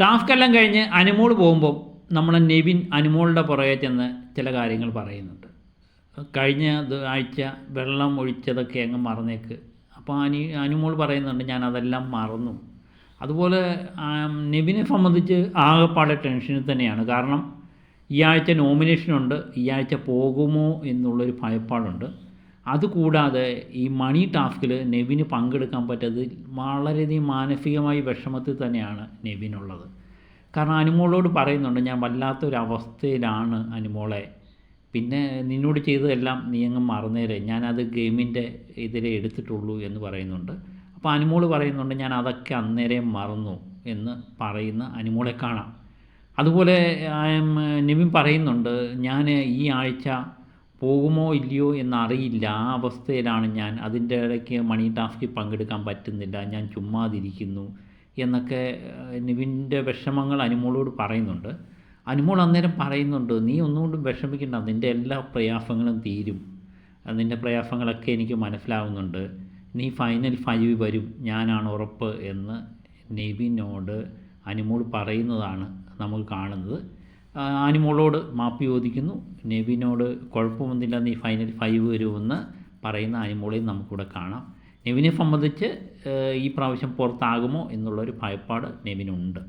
Task കഴിഞ്ഞ് അനുമോൾ പോകുമ്പോൾ നമ്മളെ നെവിൻ അനുമോളുടെ പുറകെ ചെന്ന് ചില കാര്യങ്ങൾ പറയുന്നുണ്ട്. കഴിഞ്ഞ ആഴ്ച വെള്ളം ഒഴിച്ചതൊക്കെ അങ്ങ് മറന്നേക്ക്. അപ്പോൾ അനി അനുമോൾ പറയുന്നുണ്ട് ഞാൻ അതെല്ലാം മറന്നു. അതുപോലെ നെവിനെ സംബന്ധിച്ച് ആകെപ്പാടെ ടെൻഷനിൽ തന്നെയാണ്. കാരണം ഈ ആഴ്ച നോമിനേഷനുണ്ട് ഈ ആഴ്ച പോകുമോ എന്നുള്ളൊരു ഭയപ്പാടുണ്ട്. അതുകൂടാതെ ഈ മണി ടാസ്കിൽ നെവിന് പങ്കെടുക്കാൻ പറ്റാത്തത് വളരെയധികം മാനസികമായി വിഷമത്തിൽ തന്നെയാണ് നെവിനുള്ളത്. കാരണം അനുമോളോട് പറയുന്നുണ്ട് ഞാൻ വല്ലാത്തൊരവസ്ഥയിലാണ് അനുമോളെ. പിന്നെ നിന്നോട് ചെയ്തതെല്ലാം നീ അങ്ങ് മറന്നേരെ. ഞാനത് ഗെയിമിന്റെ ഇതിലേ എടുത്തിട്ടുള്ളൂ എന്ന് പറയുന്നുണ്ട്. അപ്പോൾ അനുമോൾ പറയുന്നുണ്ട് ഞാൻ അതൊക്കെ അന്നേരം മറന്നു എന്ന് പറയുന്ന അനുമോളെ കാണാം. അതുപോലെ നിവിൻ പറയുന്നുണ്ട് ഞാൻ ഈ ആഴ്ച പോകുമോ ഇല്ലയോ എന്നറിയില്ല. ആ അവസ്ഥയിലാണ് ഞാൻ. അതിന്റെ ഇടയ്ക്ക് മണി ടാസ്കിൽ പങ്കെടുക്കാൻ പറ്റുന്നില്ല. ഞാൻ ചുമ്മാതിരിക്കുന്നു എന്നൊക്കെ നിവിന്റെ വിഷമങ്ങൾ അനുമോളോട് പറയുന്നുണ്ട്. അനുമോൾ അന്നേരം പറയുന്നുണ്ട് നീ ഒന്നുകൊണ്ടും വിഷമിക്കേണ്ട. നിന്റെ എല്ലാ പ്രയാസങ്ങളും തീരും. നിന്റെ പ്രയാസങ്ങളൊക്കെ എനിക്ക് മനസ്സിലാവുന്നുണ്ട്. നീ ഫൈനൽ ഫൈവ് വരും. ഞാനാണ് ഉറപ്പ് എന്ന് നെവിനോട് അനുമോൾ പറയുന്നതാണ് നമ്മൾ കാണുന്നത്. ആ, മാപ്പ് മാപ്പി ചോദിക്കുന്നു. നെവിനോട് കുഴപ്പമൊന്നുമില്ല നീ ഫൈനൽ ഫൈവ് വരുമെന്ന് പറയുന്ന ആനിമോളെയും നമുക്കിവിടെ കാണാം. നെവിനെ സംബന്ധിച്ച് ഈ പ്രാവശ്യം പുറത്താകുമോ എന്നുള്ളൊരു ഭയപ്പാട് നെവിനുണ്ട്.